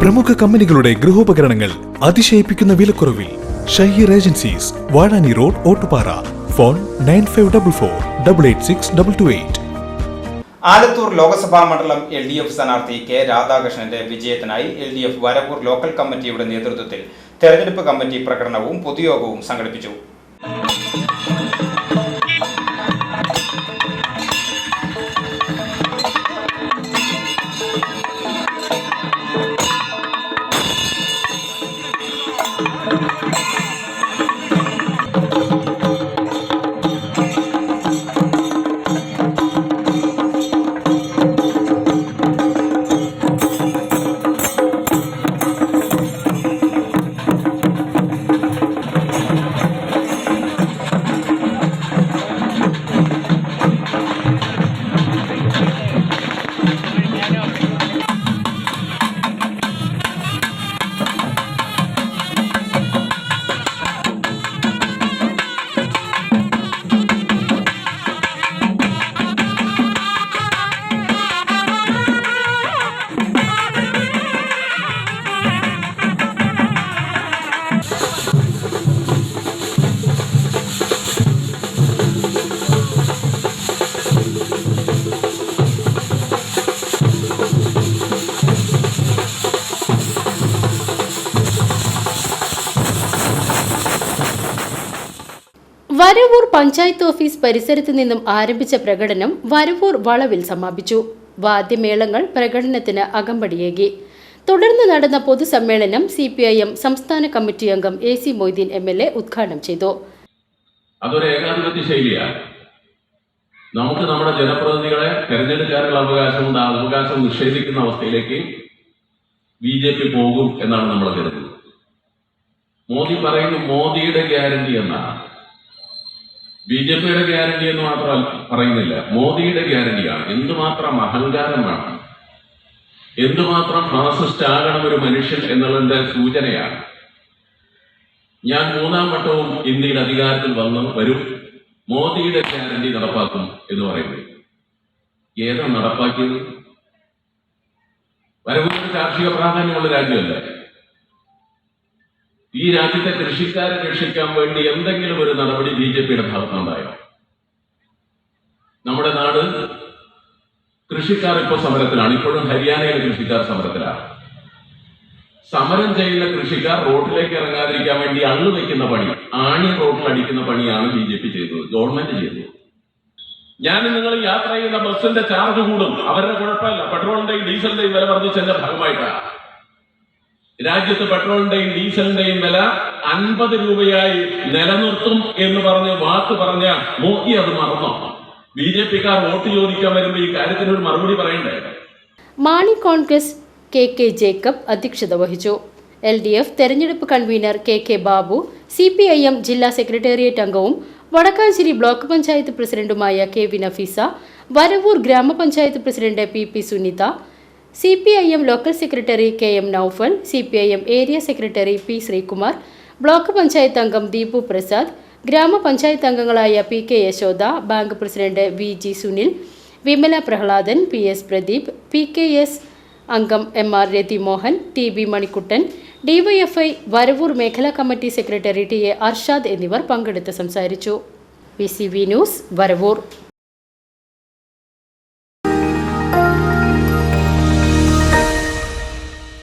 പ്രമുഖ കമ്പനികളുടെ ഗൃഹോപകരണങ്ങൾ അതിശയിപ്പിക്കുന്ന വിലക്കുറവിൽ Shaheer agencies Vazhani road Ottupara. Phone nine five double four double eight six double two eight. Alathur Lok Sabha മണ്ഡലം L D F സ്ഥാനാർത്ഥി K രാധാകൃഷ്ണന്റെ വിജയത്തിനായി L D F Varavoor local കമ്മിറ്റിയുടെ നേതൃത്വത്തിൽ തെരഞ്ഞെടുപ്പ് കമ്മിറ്റി പ്രകടനവും പൊതുയോഗവും സംഘടിപ്പിച്ചു. വരവൂർ പഞ്ചായത്ത് ഓഫീസ് പരിസരത്ത് നിന്നും ആരംഭിച്ച പ്രകടനം വരവൂർ വളവിൽ സമാപിച്ചു. വാദ്യമേളങ്ങൾ പ്രകടനത്തിന് അകമ്പടിയേകി. തുടർന്ന് നടന്ന പൊതുസമ്മേളനം സി പി ഐ എം സംസ്ഥാന കമ്മിറ്റി അംഗം A C Moideen M L A ഉദ്ഘാടനം ചെയ്തു. അതൊരു ശൈലിയാണ്. നമുക്ക് നമ്മുടെ ജനപ്രതിനിധികളെ തെരഞ്ഞെടുക്കാനുള്ള അവകാശമുണ്ട് ആ അവകാശം നിഷേധിക്കുന്ന അവസ്ഥയിലേക്ക് ബി ജെ പി പോകും എന്നാണ് നമ്മൾ കരുതുന്നത്. മോദി പറയുന്നു മോദിയുടെ ഗ്യാരണ്ടി എന്നാണ്. ബി ജെ പിയുടെ ഗ്യാരണ്ടി എന്ന് മാത്രം പറയുന്നില്ല. മോദിയുടെ ഗ്യാരണ്ടിയാണ്. എന്തുമാത്രം അഹങ്കാരമാണ് എന്തുമാത്രം ഫാസിസ്റ്റ് ആകണം ഒരു മനുഷ്യൻ എന്നുള്ളതിന്റെ സൂചനയാണ്. ഞാൻ മൂന്നാം വട്ടവും ഇന്ത്യയിൽ അധികാരത്തിൽ വന്നു വരും. മോദിയുടെ ഗ്യാരണ്ടി നടപ്പാക്കും എന്ന് പറയുന്നത് ഏതാ നടപ്പാക്കിയത്? വരവുകൾ കാർഷിക പ്രാധാന്യമുള്ള രാജ്യമല്ല? ഈ രാജ്യത്തെ കൃഷിക്കാരെ രക്ഷിക്കാൻ വേണ്ടി എന്തെങ്കിലും ഒരു നടപടി ബി ജെ പിയുടെ ഭാഗത്തുനിന്നുണ്ടായോ? നമ്മുടെ നാട് കൃഷിക്കാർ ഇപ്പോൾ സമരത്തിലാണ്. ഇപ്പോഴും ഹരിയാനയിലെ കൃഷിക്കാർ സമരത്തിലാണ്. സമരം ചെയ്യുന്ന കൃഷിക്കാർ റോഡിലേക്ക് ഇറങ്ങാതിരിക്കാൻ വേണ്ടി അള്ളു വയ്ക്കുന്ന പണി ആണി റോഡിൽ അടിക്കുന്ന പണിയാണ് ബി ജെ പി ചെയ്തത് ഗവൺമെന്റ് ചെയ്തത്. ഞാൻ നിങ്ങൾ യാത്ര ചെയ്യുന്ന ബസ്സിന്റെ ചാർജ് കൂടും. അവരുടെ കുഴപ്പമില്ല. പെട്രോളിന്റെയും ഡീസലിന്റെയും വില വർദ്ധിച്ചതിന്റെ ഭാഗമായിട്ടാണ്. രാജ്യത്ത് പെട്രോളിന്റെയും ഡീസലിന്റെയും വില അൻപത് രൂപയായി നിലനിർത്തും എന്ന് പറഞ്ഞ് വാക്ക് പറഞ്ഞ മോദി അത് മറന്നോ? ബി ജെ പിക്കാർ വോട്ട് ചോദിക്കാൻ വരുമ്പോൾ ഈ കാര്യത്തിന് ഒരു മറുപടി പറയണ്ടേ? Mani Congress K K Jacob അധ്യക്ഷത വഹിച്ചു. എൽ ഡി എഫ് തെരഞ്ഞെടുപ്പ് convener K K Babu C P I M ജില്ലാ സെക്രട്ടേറിയറ്റ് അംഗവും വടക്കാഞ്ചേരി ബ്ലോക്ക് പഞ്ചായത്ത് പ്രസിഡന്റുമായ കെ വി നഫീസ വരവൂർ ഗ്രാമപഞ്ചായത്ത് president P P Sunitha C P I M local secretary K M Naufal C P I M area secretary P Sreekumar block panchayat അംഗം ദീപു പ്രസാദ് ഗ്രാമപഞ്ചായത്ത് അംഗങ്ങളായ P K Yashoda bank president V G Sunil Vimala Prahladan P S Pradeep P K S അംഗം M R Rathimohan T B Manikuttan DYFI Varavoor മേഖലാ committee secretary T A Arshad എന്നിവർ പങ്കെടുത്ത് സംസാരിച്ചു. P C V news Varavoor.